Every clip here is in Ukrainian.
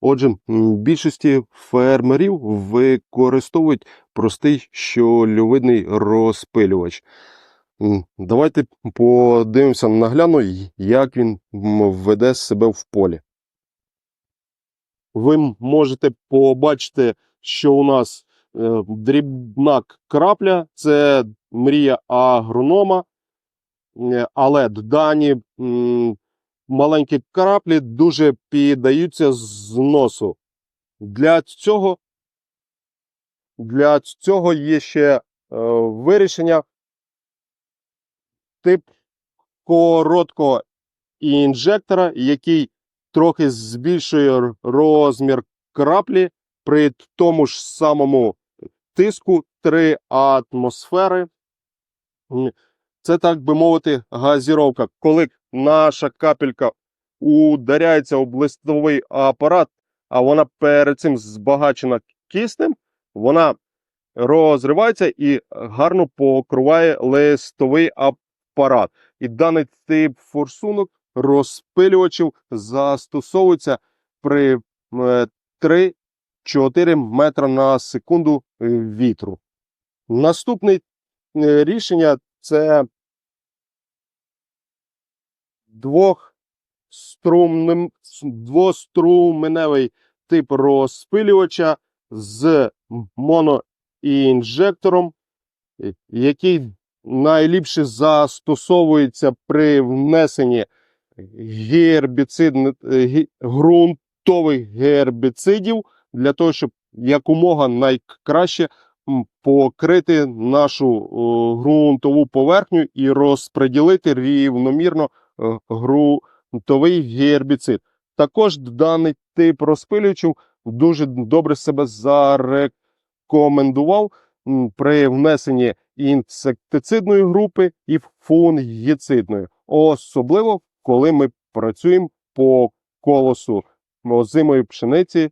Отже, більшості фермерів використовують простий щольовидний розпилювач. Давайте подивимося нагляно, як він веде себе в полі. Ви можете побачити, що у нас е, дрібна крапля це мрія агронома, Е, але дані маленькі краплі дуже піддаються зносу. Для цього, для цього є ще е, вирішення тип короткого інжектора, який трохи збільшує розмір краплі при тому ж самому тиску 3 атмосфери. Це, так би мовити, газіровка. Коли наша капелька ударяється об листовий апарат, а вона перед цим збагачена киснем, вона розривається і гарно покриває листовий апарат. І даний тип форсунок розпилювачів застосовується при е, 3-4 метра на секунду е, вітру. Наступне е, рішення це двохструмним, двоструменевий тип розпилювача з моноінжектором, е, який найліпше застосовується при внесенні гербіцид, ґрунтових гербіцидів для того, щоб якомога найкраще покрити нашу ґрунтову поверхню і розподілити рівномірно е, ґрунтовий гербіцид. Також даний тип розпилювачів дуже добре себе зарекомендував при внесенні інсектицидної групи і фунгіцидної, особливо коли ми працюємо по колосу озимої пшениці,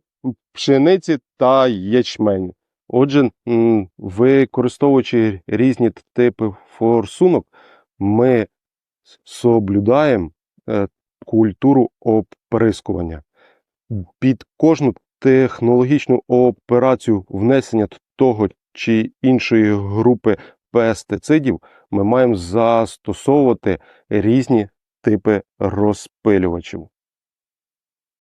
пшениці та ячменю. Отже, використовуючи різні типи форсунок, ми соблюдаємо е, культуру оприскування. Під кожну технологічну операцію внесення того чи іншої групи пестицидів ми маємо застосовувати різні типи розпилювачів.